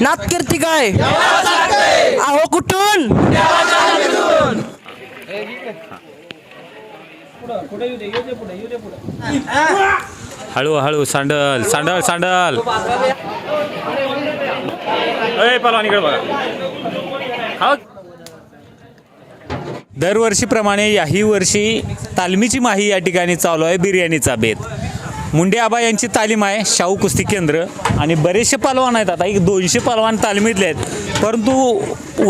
नातकीर्ती काय? अहो कुठून? हळू हळू सांडल सांडल सांडल. दरवर्षीप्रमाणे याही वर्षी तालमीची माही या ठिकाणी चालू आहे बिर्याणीचा बेत. मुंडे आबा यांची तालीम आहे शाहू कुस्ती केंद्र आणि बरेचसे पालवान आहेत. आता एक दोनशे पालवान तालमीतले आहेत. परंतु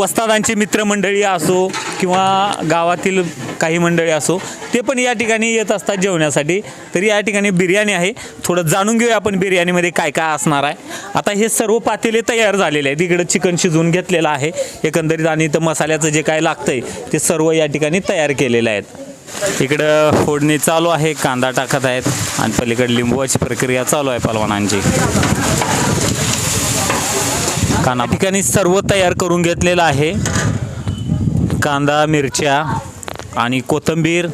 वस्तादांची मित्रमंडळी असो किंवा गावातील काही मंडळी असो ते पण या ठिकाणी येत असतात जेवण्यासाठी. तरी या ठिकाणी बिर्याणी आहे. थोडं जाणून घेऊया आपण बिर्याणीमध्ये काय काय असणार आहे. आता हे सर्व पातेले तयार झालेले आहेत. इकडं चिकन शिजवून घेतलेलं आहे. एकंदरीत आणि इथं मसाल्याचं जे काय लागतंय ते सर्व या ठिकाणी तयार केलेलं आहेत. इकडं फोडणी चालू आहे कांदा टाकत आहेत आणि पलीकडे लिंबवाची प्रक्रिया चालू आहे पलवानांची कांदा ठिकाणी सर्व तयार करून घेतलेलं आहे. कांदा मिरच्या आणि कोथिंबीर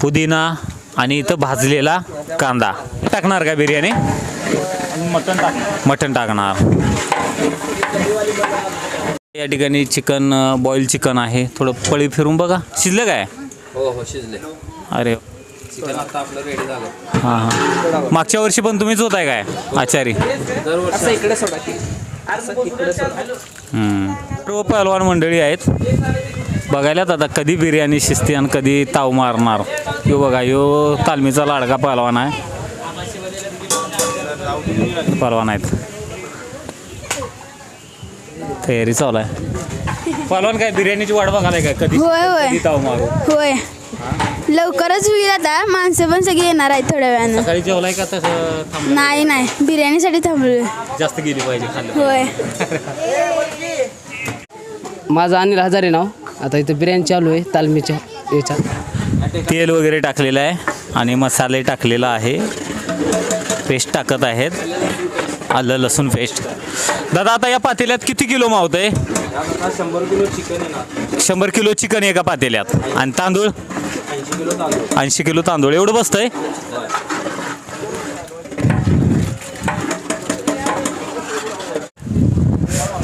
पुदिना आणि इथं भाजलेला कांदा. टाकणार का बिर्याणी? मटन टाक मटन टाकणार. या ठिकाणी चिकन बॉईल चिकन आहे. थोडं पळी फिरून बघा. शिजलं काय? हो हो शिजले. अरे. चिकन आता आपलं रेडी झालं. हां हां. मागच्या वर्षी पण तुम्हीच होताय काय? आचारी. दरवर्षी इकडे सोडा की. इकडे सोडा. हम्म. सर्व पहलवान मंडळी आहेत. बघायलात आता कधी बिर्याणी शिजते आणि कधी ताव मारणार. यो बघा यो तालमीचा लाडका पहलवान आहे. पहलवान आहेत. तयारी चालू आहे. पहलवान काय बिर्याणीची वाट बघायला काय कधी? होय, होय. कधी ताव मारू होय. लवकरच होईल आता. माणसं पण सगळी येणार आहेत थोड्या वेळानं. सकाळी जेवलाय का तसं थांब नाही नाही. बिर्याणीसाठी थांबलोय. जास्त गेली पाहिजे खाल्लं. होय. माझं अनिल हजारे नाव. आता इथं बिर्याणी चालू आहे तालमीच्या याच्यात. तेल वगैरे टाकलेलं आहे आणि मसाले टाकलेला आहे. पेस्ट टाकत आहेत. आलं लसूण पेस्ट दादा आता या पातेल्यात किती किलो मावत आहे शंभर किलो चिकन आहे शंभर किलो चिकन एका पातेल्यात. आणि तांदूळ? ऐंशी किलो तांदूळ. ऐंशी किलो तांदूळ एवढं बसतंय?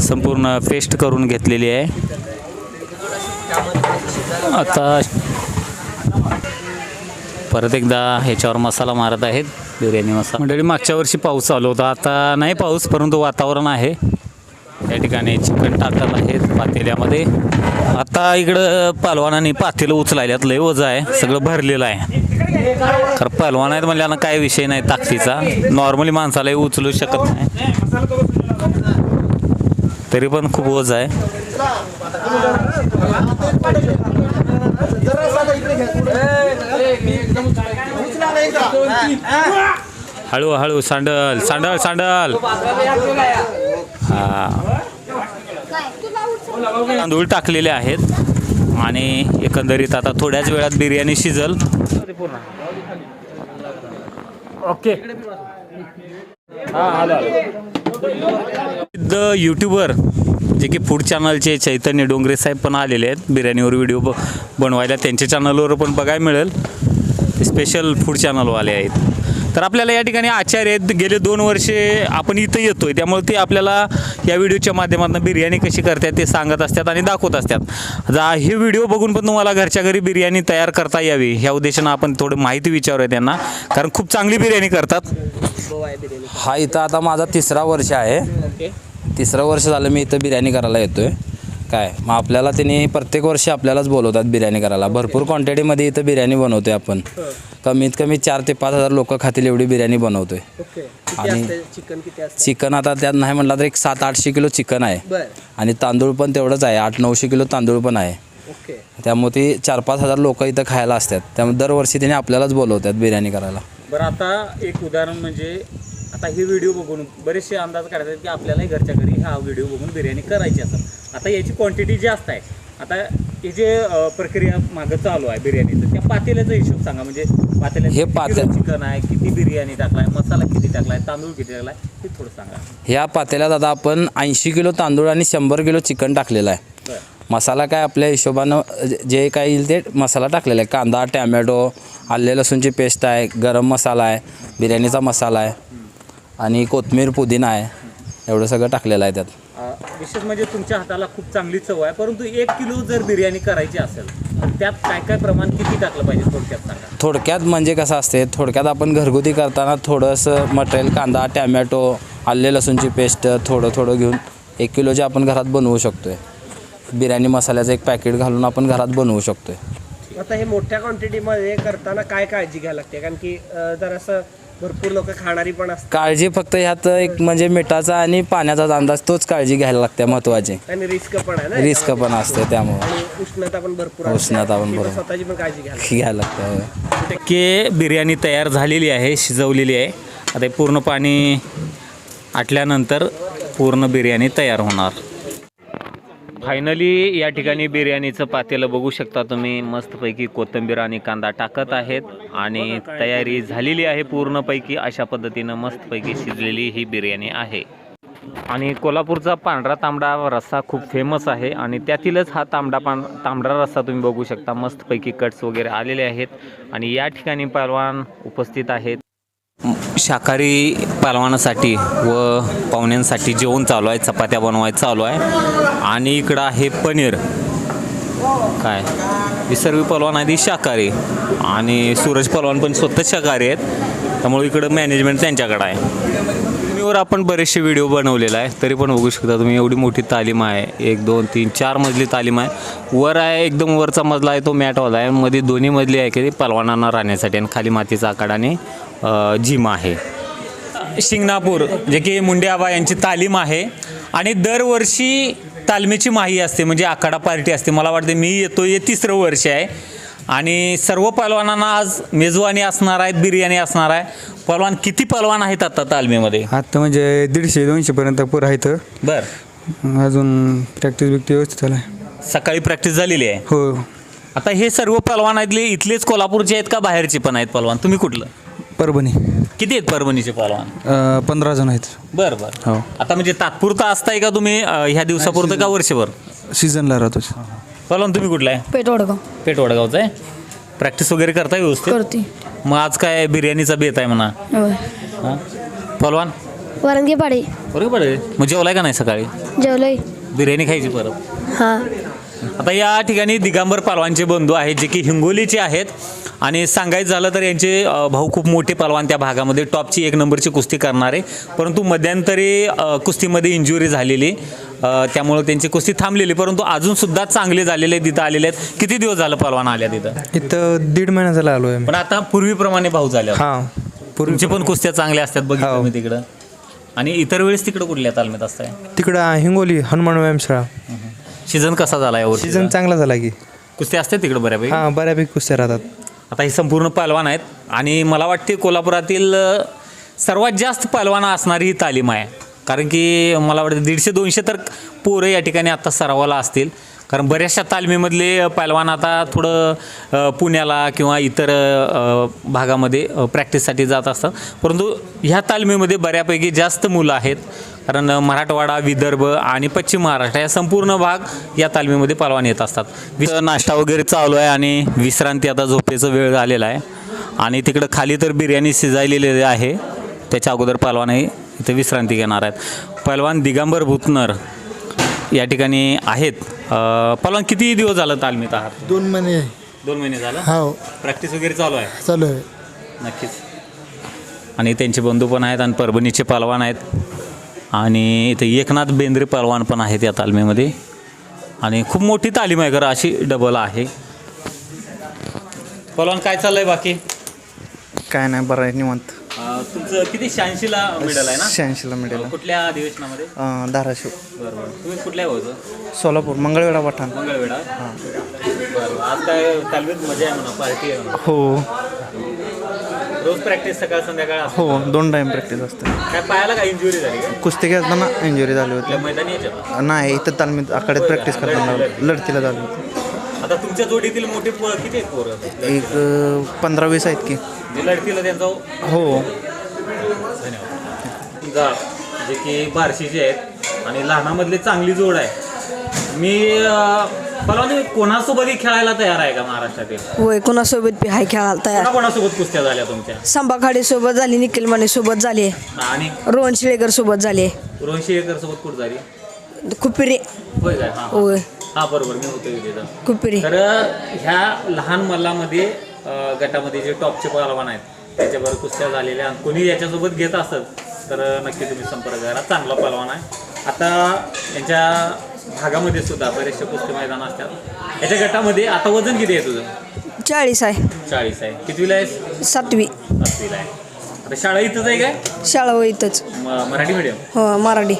संपूर्ण पेस्ट करून घेतलेली आहे. आता परत एकदा ह्याच्यावर मसाला मारत आहेत. बिर्याणी मसाला. मंडळी मागच्या वर्षी पाऊस चालू होता. आता नाही पाऊस परंतु वातावरण आहे. या ठिकाणी चिकन टाकत आहेत पातेल्यामध्ये. आता इकडं पालवानाने पातेलं उचलायल्यात. लय ओझं आहे. सगळं भरलेलं आहे. खरं पहलवान आहेत म्हणल्यानं काय विषय नाही ताकदीचा. नॉर्मली माणसालाही उचलू शकत नाही. तरी पण खूप ओझ आहे. हळू हळू सांडल सांडल सांडल. हा. तांदूळ टाकलेले आहेत आणि एकंदरीत आता थोड्याच वेळात बिर्याणी शिजल. ओके. द यूट्यूबर जे की फूड चॅनलचे चैतन्य डोंगरे साहेब पण आलेले आहेत. बिर्याणीवर व्हिडिओ बनवायला त्यांच्या चॅनलवर पण बघायला मिळेल. ते स्पेशल फूड चॅनलवाले आहेत. तर आपल्याला या ठिकाणी आचार्य आहेत. गेले दोन वर्षे आपण इथं येतोय. त्यामुळे ते आपल्याला या व्हिडिओच्या माध्यमातून बिर्याणी कशी करतात ते सांगत असतात आणि दाखवत असतात. जा हे व्हिडिओ बघून पण तुम्हाला घरच्या घरी बिर्याणी तयार करता यावी. ह्या उद्देशानं आपण थोडं माहिती विचारूया त्यांना. कारण खूप चांगली बिर्याणी करतात. हा इथं आता माझा तिसरा वर्ष आहे. तिसरं वर्ष झालं मी इथं बिर्याणी करायला येतोय. काय? मग आपल्याला त्यांनी प्रत्येक वर्षी आपल्यालाच बोलवतात बिर्याणी करायला. भरपूर क्वांटिटीमध्ये इथं बिर्याणी बनवतोय आपण. कमीत कमी चार ते पाच हजार लोक खातील एवढी बिर्याणी बनवतोय. आणि चिकन आता त्यात नाही म्हटलं तर एक सात आठशे किलो चिकन आहे. आणि तांदूळ पण तेवढंच आहे. आठ नऊशे किलो तांदूळ पण आहे. त्यामुळे ते चार पाच हजार लोक इथं खायला असतात. त्यामुळे दरवर्षी त्यांनी आपल्यालाच बोलवतात बिर्याणी करायला. बरं आता एक उदाहरण म्हणजे आता हे व्हिडिओ बघून बरेचसे अंदाज काढतात की आपल्यालाही घरच्या घरी हा व्हिडिओ बघून बिर्याणी करायची असतात आता याची क्वांटिटी जास्त आहे आता हे जे प्रक्रिया मागं चालू आहे बिर्याणीचं त्या पातेल्याचा हिशोब सांगा. म्हणजे पातेल्यात हे किती पाते- किलो चिकन आहे किती बिर्याणी टाकलाय मसाला किती टाकलाय तांदूळ किती टाकलाय हे थोडं सांगा. ह्या पातेल्यात आता आपण ऐंशी किलो तांदूळ आणि शंभर किलो चिकन टाकलेलं आहे. मसाला काय आपल्या हिशोबानं जे- काय येईल ते मसाला टाकलेला आहे. कांदा टॅमॅटो आले लसूणची पेस्ट आहे गरम मसाला आहे बिर्याणीचा मसाला आहे आणि कोथमीर पुदिना आहे एवढं सगळं टाकलेलं आहे त्यात. विशेष म्हणजे तुमच्या हाताला खूप चांगली चव आहे परंतु एक किलो जर बिर्याणी करायची असेल तर त्यात काय काय प्रमाण किती टाकलं पाहिजे थोडक्यात सांगा? थोडक्यात म्हणजे कसं असते थोडक्यात आपण घरगुती करताना थोडंसं मटेरियल कांदा टॅमॅटो आले लसूणची पेस्ट थोडं थोडं घेऊन एक किलोचे आपण घरात बनवू शकतो आहे बिर्याणी मसाल्याचं एक पॅकेट घालून आपण घरात बनवू शकतो आहे आता हे मोठ्या क्वांटिटीमध्ये करताना काय काळजी घ्यायला लागते? कारण की जरासं भरपूर लोक खाणारी पण असतात काळजी फक्त ह्यात एक म्हणजे मिठाचा आणि पाण्याचा अंदाज तोच काळजी घ्यायला लागते महत्त्वाची आणि रिस्क पण आहे ना रिस्क पण असते त्यामुळं आणि उष्णता पण भरपूर असते. उष्णता पण बरोबर. स्वतःची पण काळजी घ्यायला लागते. घ्यायला लागते होय. टक्के बिर्याणी तयार झालेली आहे शिजवलेली आहे आता हे पूर्ण पाणी आटल्यानंतर पूर्ण बिर्याणी तयार होणार फायनली या ठिकाणी बिर्याणीचं पातेलं बघू शकता तुम्ही. मस्तपैकी कोथिंबीर आणि कांदा टाकत आहेत आणि तयारी झालेली आहे पूर्णपैकी. अशा पद्धतीनं मस्तपैकी शिजलेली ही बिर्याणी आहे. आणि कोल्हापूरचा पांढरा तांबडा रस्सा खूप फेमस आहे आणि त्यातीलच हा तांबडा पां तांबडा रस्सा तुम्ही बघू शकता. मस्तपैकी कट्स वगैरे आलेले आहेत आणि या ठिकाणी पहलवान उपस्थित आहेत. शाकाहारी पहलवानासाठी व पाहुण्यांसाठी जेवण चालू आहे चपात्या बनवायचं चालू आहे. आणि इकडं आहे पनीर. काय? ही सर्व पलवान आहे ती शाकाहारी. आणि सूरज पलवान पण स्वतः शाकाहारी आहेत. त्यामुळे इकडं मॅनेजमेंट त्यांच्याकडं आहे. वर आपण बरेचसे व्हिडिओ बनवलेला आहे. तरी पण बघू शकता तुम्ही एवढी मोठी तालीम आहे. एक दोन तीन चार मजली तालीम आहे. वर आहे एकदम वरचा मजला आहे तो मॅटवाला आहे. मध्ये दोन्ही मजली आहे की पलवानांना राहण्यासाठी आणि खाली मातीचा आकाड आणि जिम आहे. शिंगणापूर जे की मुंडे आबा यांची तालीम आहे. आणि दरवर्षी तालमीची माही असते म्हणजे आखाडा पार्टी असते. मला वाटते मी येतो हे तिसरं वर्ष आहे. आणि सर्व पहलवानांना आज मेजवानी असणार आहेत बिर्याणी असणार आहे. पहलवान किती पहलवान आहेत आता तालमीमध्ये? आता म्हणजे दीडशे दोनशे पर्यंत पुरं आहे तर बर. अजून प्रॅक्टिस बिक्टिस व्यवस्थित झाला आहे. सकाळी प्रॅक्टिस झालेली आहे? हो. आता हे सर्व पहलवान आहेत इथलेच कोल्हापूरचे आहेत का बाहेरचे पण आहेत पहलवान? तुम्ही कुठलं? परभणी. किती आहेत परभणीचे पहलवान? अं, पंधरा जण आहेत. बर बर. हो. आता म्हणजे तात्पुरतं असताय का तुम्ही अ, ह्या दिवसापुरतं का वर्षभर? सीझनला राहतोच पहलवान तुम्ही कुठला आहे? पेट वडगाव. पेट वडगावचा आहे? प्रॅक्टिस वगैरे करताय व्यवस्थित? करते. मग आज काय बिर्याणीचा बेत आहे म्हणा. होय. हां? पहलवान? वरंगी पाडी बरोबर पडेल मग जेवलाय का नाही सकाळी? जेवलोय. बिर्याणी खायची परत? हां. आता या ठिकाणी दिगंबर पलवानचे बंधू आहेत जे की हिंगोलीचे आहेत. आणि सांगायचं झालं तर यांचे भाऊ खूप मोठे पलवान त्या भागामध्ये टॉपची एक नंबरची कुस्ती करणारे. परंतु मध्यंतरी कुस्तीमध्ये इंजुरी झालेली. त्यामुळं त्यांची कुस्ती थांबलेली. परंतु अजूनसुद्धा चांगले झालेले तिथं आलेले आहेत. किती दिवस झालं पलवान आल्या तिथं? इथं दीड महिना झाला आलो आहे पण आता पूर्वीप्रमाणे भाऊ झाले हां पूर्वी तुमची पण कुस्त्या चांगल्या असतात बघितलं. मी तिकडं. आणि इतर वेळेस तिकडं कुठल्या तालमीत असताय? तिकडं हिंगोली हनुमान व्यायामशाळा. सीझन कसा झाला यावर सीझन चांगला झाला की. कुस्ती असते तिकडं बऱ्यापैकी? हां बऱ्यापैकी कुस्त्या राहतात. आता हे संपूर्ण पहलवान आहेत आणि मला वाटते कोल्हापुरातील अ, सर्वात जास्त पहलवाना असणारी ही तालीम आहे. कारण की मला वाटतं दीडशे दोनशे तर पोरं या ठिकाणी आत्ता सरावाला असतील. कारण बऱ्याचशा तालमीमधले पैलवान आता थोडं पुण्याला किंवा इतर भागामध्ये प्रॅक्टिससाठी जात असतात. परंतु ह्या तालमीमध्ये बऱ्यापैकी जास्त मुलं आहेत. कारण मराठवाडा विदर्भ आणि पश्चिम महाराष्ट्र या संपूर्ण भाग या तालमीमध्ये पैलवान येत असतात. वि- नाश्ता वगैरे चालू आहे आणि विश्रांती आता झोपेचा वेळ झालेला आहे. आणि तिकडं खाली तर बिर्याणी शिजायलेली आहे. त्याच्या अगोदर पैलवानही इथे विश्रांती घेणार आहेत. पैलवान दिगंबर भूतनर या ठिकाणी आहेत. अं, पलवान किती दिवस झालं तालमीत आहात दोन महिने. दोन महिने झालं? हो. प्रॅक्टिस वगैरे चालू आहे? चालू आहे. नक्कीच. आणि त्यांचे बंधू पण आहेत आणि परभणीचे पलवान आहेत. आणि इथे एकनाथ बेंद्रे पलवान पण आहेत या तालमीमध्ये. आणि खूप मोठी तालीम आहे खरं अशी डबल आहे. पलवान काय चाललंय बाकी? काय नाही बरं आहे निवांत. तुमचं किती? शहाऐंशीला मेडल आहे ना? शहाऐंशीला मिळेल कुठल्या अधिवेशनामध्ये? धाराशिव. बरोबर. तुम्ही कुठल्या होतं सोलापूर मंगळवेढा पठाण. मंगळवेढा? बरं आज काय तालमीत मजा आहे म्हणा पार्टी आहे म्हणा. हो. रोज प्रॅक्टिस सकाळ संध्याकाळ असते. हो दोन टाईम प्रॅक्टिस असते. काय पायाला काय इंजुरी झाली का? कुस्ती खेळताना इंजुरी झाली होती. मैदानी याच्यात? नाही इथं तालमीत आखाड्यात प्रॅक्टिस करताना लढतीला झाली होती. आता तुमच्या जोडीतील मोठे पोरं किती आहेत पोरं? एक पंधरा वीस आहेत की. जे लढतीला त्यांचा हो. जा जे की बारशीचे आहेत आणि लहानामधली चांगली जोड आहे. मी अं, पलवान तुम्ही कोणासोबतही खेळायला तयार आहे का महाराष्ट्रातील? होय कोणासोबत बी हाय खेळायला तयार. कोणा कोणासोबत कुस्त्या झाल्या तुमच्या? संभाखाडे सोबत झाली निखिल माने सोबत झाली. आणि? रोहन शिळेकर सोबत झाली. रोहन शेळकर सोबत कुठं झाली? कुपिरे होय काय? हा. होय. हा बरोबर मी होतो तिथं कुपिरे. तर ह्या लहान मल्लामध्ये अ, गटामध्ये जे टॉपचे पहलवान आहेत त्याच्याबरोबर कुस्त्या झालेल्या आणि कोणी याच्यासोबत घेत असत तर नक्की तुम्ही संपर्क करा. चांगला पहलवान आहे. आता यांच्या भागामध्ये सुद्धा बरेचसे कुस्ती मैदान असतात. याच्या गटामध्ये आता वजन किती आहे तुझं? चाळीस आहे. चाळीस आहे. कितवीला आहे सातवी. सातवीला आहे. आता शाळा इथंच आहे काय? शाळा इथंच. म- मराठी मीडियम हो मराठी.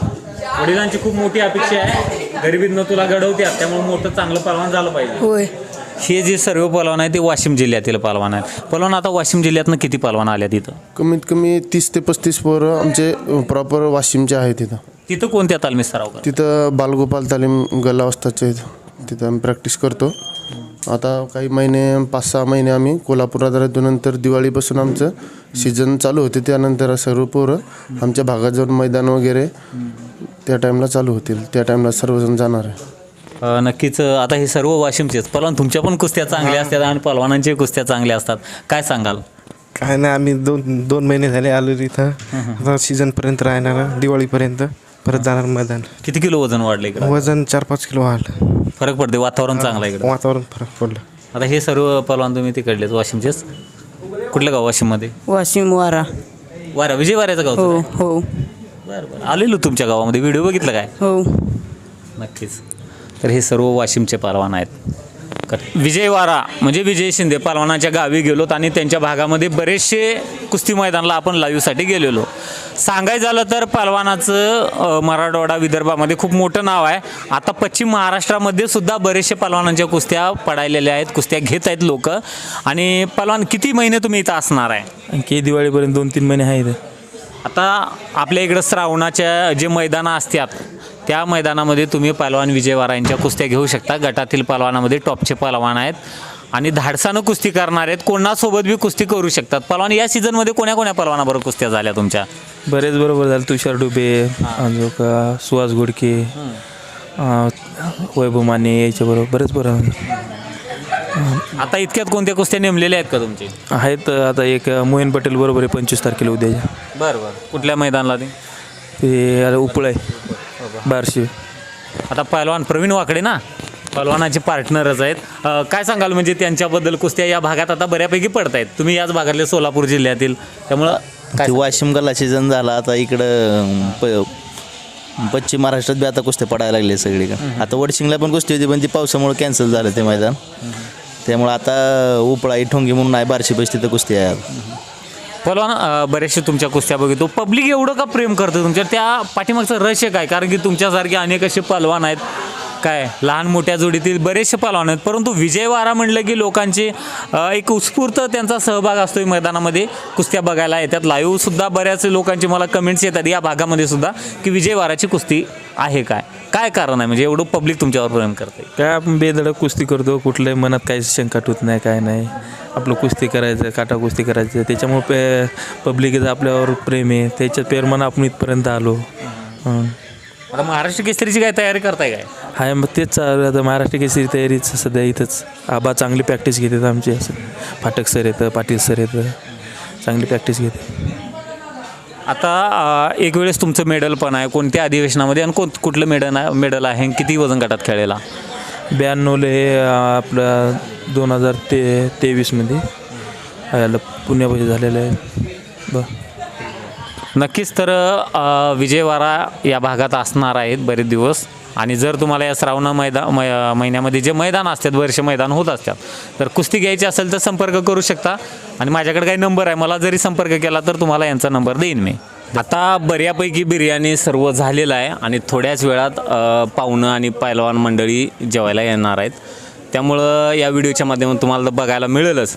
वडिलांची खूप मोठी अपेक्षा आहे. गरिबीतनं तुला घडवत्यात त्यामुळे मोठं चांगलं पहलवान झालं पाहिजे. होय. हे जे सर्व पलवान आहे ते वाशिम जिल्ह्यातील पलवान आहेत. पलवान आता वाशिम जिल्ह्यातनं किती पलवान आल्या तिथं कमीत कमी तीस ते पस्तीस पोरं आमचे प्रॉपर वाशिमचे आहेत तिथं तिथं कोणत्या तालमी सराव करतात? तिथं बालगोपाल तालीम गल्लावस्ताचे आहेत. तिथं आम्ही प्रॅक्टिस करतो. आता काही महिने पाच सहा महिने आम्ही कोल्हापुरात राहतो नंतर दिवाळीपासून आमचं सीझन चालू होते. त्यानंतर सर्व पोरं आमच्या भागात जाऊन मैदान वगैरे त्या टाईमला चालू होतील. त्या टाईमला सर्वजण जाणार आहे. अं, नक्कीच अं, आता हे सर्व वाशिमचेच. पलवान तुमच्या पण कुस्त्या चांगल्या असतात आणि पलवानांच्या कुस्त्या चांगल्या असतात. काय सांगाल? काय नाही आम्ही दोन दोन महिने झाले आलो इथं. आता सीझनपर्यंत राहणार दिवाळीपर्यंत परत जाणार मैदान. किती किलो वजन वाढलं इकडं? वजन चार पाच किलो वाढलं. फरक पडते वातावरण चांगलं आहे इकडं. वातावरण फरक पडलं. आता हे सर्व पलवान तुम्ही तिकडलेच वाशिमचेच? कुठलं गाव वाशिममध्ये? वाशिम वारा. वारा विजय वाऱ्याचं गाव हो हो. बरं बरं. आलेलो तुमच्या गावामध्ये. व्हिडिओ बघितलं काय? हो. नक्कीच. तर हे सर्व वाशिमचे पालवान आहेत. कर- विजय वारा म्हणजे विजय शिंदे पालवानाच्या गावी गेलोत आणि त्यांच्या भागामध्ये बरेचसे कुस्ती मैदानाला आपण लाईव्हसाठी गेलेलो. सांगायचं झालं तर पालवानाचं मराठवाडा विदर्भामध्ये खूप मोठं नाव आहे. आता पश्चिम महाराष्ट्रामध्ये सुद्धा बरेचसे पालवानांच्या कुस्त्या पडायलेल्या आहेत कुस्त्या घेत आहेत लोक. आणि पालवान किती महिने तुम्ही इथं असणार आहे? आणखी दिवाळीपर्यंत दोन तीन महिने आहेत आता आपल्या इकडं श्रावणाच्या जे मैदानं असतात त्या मैदानामध्ये तुम्ही पहलवान विजयवारा यांच्या कुस्त्या घेऊ शकता. गटातील पहलवानामध्ये टॉपचे पहलवान आहेत. आणि धाडसानं कुस्ती करणार आहेत. कोणासोबत बी कुस्ती करू शकतात. पहलवान या सीझनमध्ये कोण्या कोण्या पहलवानाबरोबर कुस्त्या झाल्या तुमच्या? बरेच बरोबर झालं. तुषार डुबे अजून सुहास गोडके वैभव माने याच्याबरोबर बरेच बरोबर. आता इतक्यात कोणत्या कुस्त्या नेमलेल्या आहेत का तुमची? आहेत आता एक मोहिन पटेल बरोबर आहे पंचवीस तारखेला उद्याच्या बरं बरं. कुठल्या मैदानाला ते? ते आता उपळ आहे. बारशे. आता पहलवान प्रवीण वाकडे ना? पहलवानाचे पार्टनरच आहेत. अं, काय सांगाल म्हणजे त्यांच्याबद्दल कुस्त्या या भागात आता बऱ्यापैकी पडत आहेत तुम्ही याच भागातले सोलापूर जिल्ह्यातील त्यामुळं काय ते वाशिम गल्ला सीझन झाला आता इकडं प पश्चिम महाराष्ट्रात बी आता कुस्त्या पडायला लागले सगळीकडे. आता वडशिंगला पण कुस्ती होती पण ती पावसामुळे कॅन्सल झालं ते मैदान. त्यामुळं आता उपळा ठोंगी म्हणून आहे बारशी पैसे तिथं कुस्ती आहे. पलवान पहलवान बरेचसे तुमच्या कुस्त्या बघितो पब्लिक एवढं का प्रेम करतं तुमच्या? त्या पाठीमागचं रहस्य काय? कारण की तुमच्यासारखे अनेक असे पलवान आहेत. काय? लहान मोठ्या जोडीतील बरेचसे पलवान आहेत. परंतु विजयवारा म्हणलं की लोकांचे एक उत्स्फूर्त त्यांचा सहभाग असतो मैदानामध्ये. कुस्त्या बघायला येतात. लाईव्हसुद्धा बऱ्याच लोकांचे मला कमेंट्स येतात या भागामध्ये सुद्धा की विजयवाराची कुस्ती आहे काय? काय कारण आहे? म्हणजे एवढं पब्लिक तुमच्यावर प्रेम करते काय आपण बेधडक कुस्ती करतो कुठल्याही मनात काही शंका ठेवत नाही काय नाही. आपलं कुस्ती करायचं काटा कुस्ती करायचं त्याच्यामुळे पे पब्लिकेचं आपल्यावर प्रेम आहे. त्याच्या पेरमान आपण इथपर्यंत आलो. हं. आता महाराष्ट्र केसरीची काय तयारी करताय काय? हाय मग तेच चालू आहे. आता महाराष्ट्र केसरी तयारीच सध्या इथंच. आबा चांगली प्रॅक्टिस घेतात आमची. असं फाटक सर येतं पाटील सर येतं. चांगली प्रॅक्टिस घेते आता एक वेळेस तुमचं मेडल पण आहे कोणत्या अधिवेशनामध्ये आणि कोण कुठलं मेडल आहे मेडल आहे आणि किती वजन गटात खेळलेला? ब्याण्णवला हे आपलं दोन हजार ते तेवीसमध्ये. याला पुण्यामध्ये झालेलं आहे. ब नक्कीच तर अ, विजयवारा या भागात असणार आहेत बरेच दिवस. आणि जर तुम्हाला या श्रावण मैदा मै महिन्यामध्ये जे मैदान असतात वर्ष मैदान होत असतात तर कुस्ती घ्यायची असेल तर संपर्क करू शकता. आणि माझ्याकडे काही नंबर आहे मला जरी संपर्क केला तर तुम्हाला यांचा नंबर देईन मी. आता बऱ्यापैकी बिर्याणी सर्व झालेलं आहे आणि थोड्याच वेळात पाहुणं आणि पैलवान मंडळी जेवायला येणार आहेत. त्यामुळं या व्हिडिओच्या माध्यमातून तुम्हाला बघायला मिळेलच.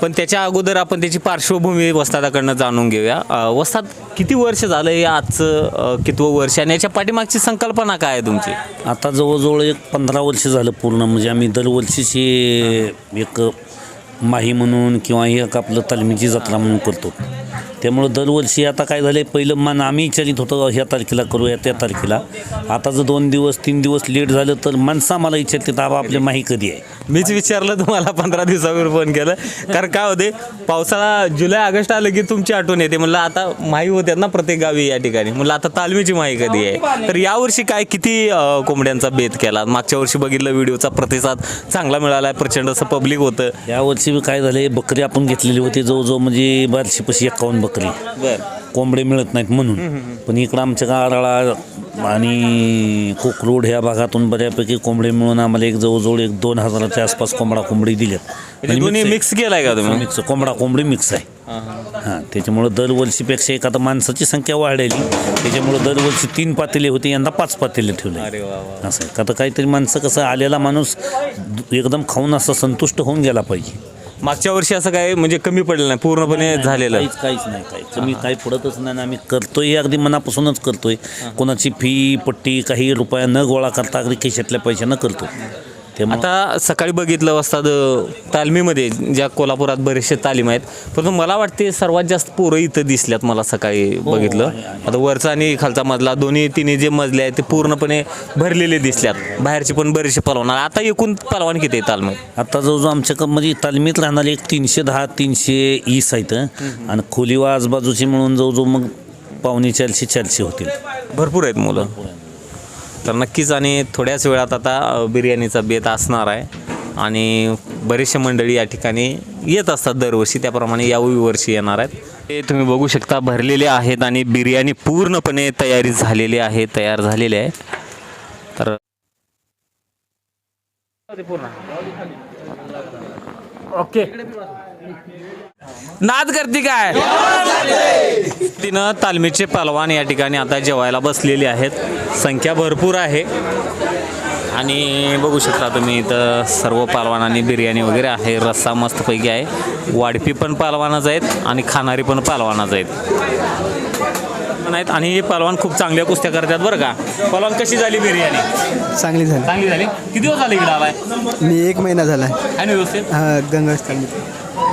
पण त्याच्या अगोदर आपण त्याची पार्श्वभूमी वस्तादाकडनं जाणून घेऊया. वस्तात वस्ताद किती वर्ष झालं हे आजचं कितवं वर्ष आणि याच्या पाठीमागची संकल्पना काय आहे तुमची? आता जवळजवळ एक पंधरा वर्ष झालं पूर्ण. म्हणजे आम्ही दरवर्षीची एक माही म्हणून किंवा एक आपलं तालमीची जत्रा म्हणून करतो. त्यामुळं दरवर्षी आता काय झालं पहिलं मान आम्ही विचारित होतो ह्या तारखेला करूया त्या तारखेला. आता जर दोन दिवस तीन दिवस लेट झालं तर माणसं आम्हाला विचारते बाबा आपली माही कधी आहे? मीच विचारलं तुम्हाला पंधरा दिवसावर फोन केलं. कारण काय होते पावसाळा जुलै ऑगस्ट आलं की तुमची आठवण येते. म्हणलं आता माही होत्यात ना प्रत्येक गावी या ठिकाणी. म्हणलं आता तालमीची माही कधी आहे? तर यावर्षी काय किती अं, कोंबड्यांचा बेत केला? मागच्या वर्षी बघितलं व्हिडिओचा प्रतिसाद चांगला मिळाला प्रचंड असं पब्लिक होतं. यावर्षी काय झालं बकरी आपण घेतलेली होती जवळजवळ म्हणजे बारशेपाशी एकावन्न बकरी बरं कोंबडे मिळत नाहीत म्हणून. पण इकडं आमच्या गाडाळा आणि कोकरोड ह्या भागातून बऱ्यापैकी कोंबडे मिळून आम्हाला एक जवळजवळ एक दोन हजाराच्या आसपास कोंबडा कोंबडी दिल्यात. म्हणजे दोन्ही मिक्स केलाय का तुम्ही? मिक्स कोंबडा कोंबडी मिक्स आहे. हां त्याच्यामुळं दरवर्षीपेक्षा एक आता माणसाची संख्या वाढलेली त्याच्यामुळं दरवर्षी तीन पातेले होते यंदा पाच पातेले ठेवले. अरे वा वा असं आहे. तर काहीतरी माणसं कसं आलेला माणूस एकदम खाऊन असं संतुष्ट होऊन गेला पाहिजे. मागच्या वर्षी असं काय म्हणजे कमी पडलं नाही पूर्णपणे झालेलं. काहीच काहीच नाही काही कमी काही पडतच नाही आणि आम्ही करतोय हे अगदी मनापासूनच करतोय. कोणाची फी पट्टी काही रुपया न गोळा करता अगदी खिशातल्या पैशानं करतो त्यामुळे आता सकाळी बघितलं असतात तालमीमध्ये ज्या कोल्हापुरात बरेचसे तालीम आहेत. परंतु मला वाटते सर्वात जास्त पोरं इथं दिसल्यात मला सकाळी बघितलं. आता वरचा आणि खालचा मजला दोन्ही तिन्ही जे मजले आहेत ते पूर्णपणे भरलेले दिसल्यात. बाहेरचे पण बरेचसे पलवान आता एकूण पलवान किती आहे तालमीत आता जवळजवळ आमच्या क- म्हणजे तालमीत राहणारे एक तीनशे दहा तीनशे ईस आहेत आणि खोलीवा आजूबाजूची मिळून जवळजवळ मग पावणे चारशे चारशे होतील. भरपूर आहेत मुलं. तर नक्कीच आणि थोड्याच वेळात आता बिर्याणीचा बेत असणार आहे. आणि बरेचसे मंडळी या ठिकाणी येत असतात दरवर्षी त्याप्रमाणे याही वर्षी येणार आहेत. ते तुम्ही बघू शकता भरलेले आहेत आणि बिर्याणी पूर्णपणे तयारी झालेली आहे तयार झालेली आहे. तर ओके. नाद गर्दी काय? तिनं तालमीचे पलवान या ठिकाणी आता जेवायला बसलेले आहेत. संख्या भरपूर आहे. आणि बघू शकता तुम्ही इथं सर्व पालवानांनी बिर्याणी वगैरे आहे. रस्सा मस्तपैकी आहे. वाढपी पण पालवानाच आहेत आणि खाणारी पण पालवानाच आहेत. आहेत आणि हे पलवान खूप चांगल्या कुस्त्या करतात बरं का. पलवान कशी झाली बिर्याणी? चांगली झाली. चांगली झाली? किती दिवस झाले इकडे आलाय? मी एक महिना झाला आहे ना व्यवस्थित? हा गंगा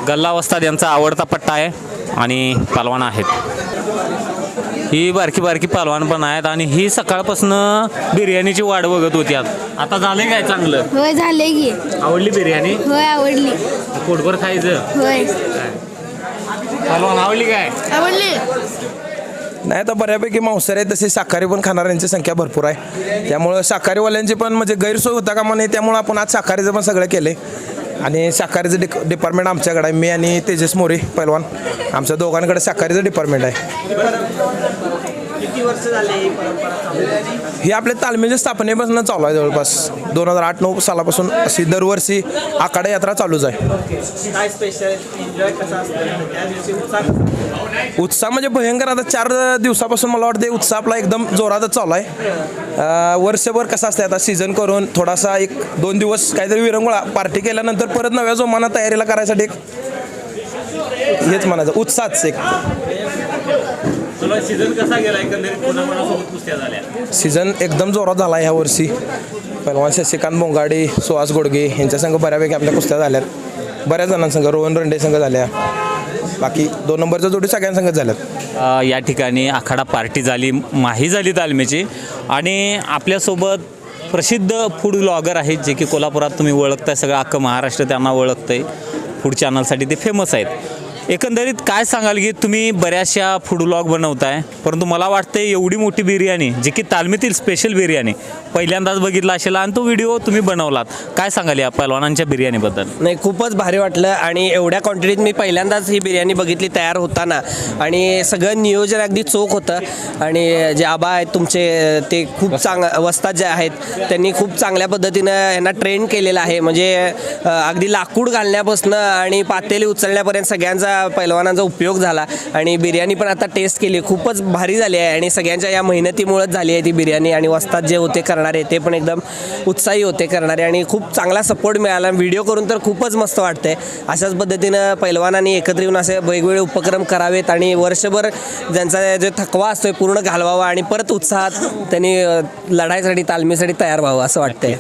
गल्ला वस्ताद यांचा आवडता पट्टा आहे आणि पालवान आहेत. ही बारकी बारकी पालवान पण आहेत आणि ही सकाळपासून बिर्याणीची वाट बघत होती आज. आता झाले काय चांगलं? होय झाले की. आवडली बिर्याणी? होय आवडली. पोटभर खायचं? होय. पालवान आवडली काय? आवडली. नाही आता बऱ्यापैकी मांसाहारी आहे तसे शाकाहारी पण खाणाऱ्यांची संख्या भरपूर आहे. त्यामुळं शाकाहारीवाल्यांची पण म्हणजे गैरसोय होता का म्हणे त्यामुळं आपण आज शाकाहारीचं पण सगळं केलं आणि शाकाहारीचं डि डिपार्टमेंट आमच्याकडे आहे. मी आणि तेजस मोरे पैलवान. आमच्या दोघांकडे शाकाहारीचं डिपार्टमेंट आहे. किती वर्ष झाले ही परंपरा चालू आहे? ही आपल्या तालमीच्या स्थापनेपासून चालू आहे जवळपास. दोन हजार आठ नऊ सालापासून अशी दरवर्षी आखाडा यात्रा चालूच आहे. काय स्पेशल एन्जॉय कसा असतो? त्या दिवशी उत्साह म्हणजे भयंकर. आता चार दिवसापासून मला वाटते उत्साह आपला एकदम जोरातच चालू आहे. अं, वर्षभर कसं असतं आता सीझन करून थोडासा एक दोन दिवस काहीतरी विरंगुळा पार्टी केल्यानंतर परत नव्या जोमाना तयारीला करायसाठी एक हेच म्हणायचं उत्साहच एक. सीझन कसा गेला? एकंदरीत कोणाकोणासोबत कुस्त्या झाल्या. सीझन एकदम जोरात झाला ह्या वर्षी. पहिलवान शशिकांत बोंगाडे सुहास गोडगे यांच्या संघ बऱ्यापैकी आपल्या कुस्त्या झाल्यात. बऱ्याच जणांसंघ रोहन रंडे संघ झाल्या. बाकी दोन नंबरच्या जोडी सगळ्यांसंगत झाल्यात. या ठिकाणी आखाडा पार्टी झाली माही झाली तालमीची. आणि आपल्यासोबत प्रसिद्ध फूड ब्लॉगर आहेत जे की कोल्हापुरात तुम्ही ओळखताय सगळं अख्खं महाराष्ट्र त्यांना ओळखतंय. फूड चॅनलसाठी ते फेमस आहेत. एकंदरीत काय सांगाल की तुम्ही बऱ्याचशा फूड ब्लॉग बनवताय परंतु मला वाटतं एवढी मोठी बिर्याणी जी की तालमीतील स्पेशल बिर्याणी पहिल्यांदाच बघितला असेल आणि तो व्हिडिओ तुम्ही बनवलात. काय सांगाल या पहलवानांच्या बिर्याणीबद्दल? नाही खूपच भारी वाटलं आणि एवढ्या क्वांटिटीत मी पहिल्यांदाच ही बिर्याणी बघितली तयार होताना. आणि सगळं नियोजन अगदी चोख होतं. आणि जे आबा आहेत तुमचे ते खूप चांग वस्ताद जे आहेत त्यांनी खूप चांगल्या पद्धतीनं यांना ट्रेन केलेलं आहे. म्हणजे अगदी लाकूड घालण्यापासून आणि पातेली उचलण्यापर्यंत सगळ्यांचा पैलवानांचा उपयोग झाला. आणि बिर्याणी पण आता टेस्ट केली. खूपच भारी झाली आहे आणि सगळ्यांच्या या मेहनतीमुळेच झाली आहे ती बिर्याणी आणि वस्ताद जे होते करणारे ते पण एकदम उत्साही होते करणारे आणि खूप चांगला सपोर्ट मिळाला. व्हिडिओ करून तर खूपच मस्त वाटते अशाच पद्धतीनं पैलवानांनी एकत्र येऊन असे वेगवेगळे उपक्रम करावेत आणि वर्षभर ज्यांचा जो थकवा असतोय पूर्ण घालवावा आणि परत उत्साहात त्यांनी लढाईसाठी तालमीसाठी तयार व्हावं असं वाटतंय.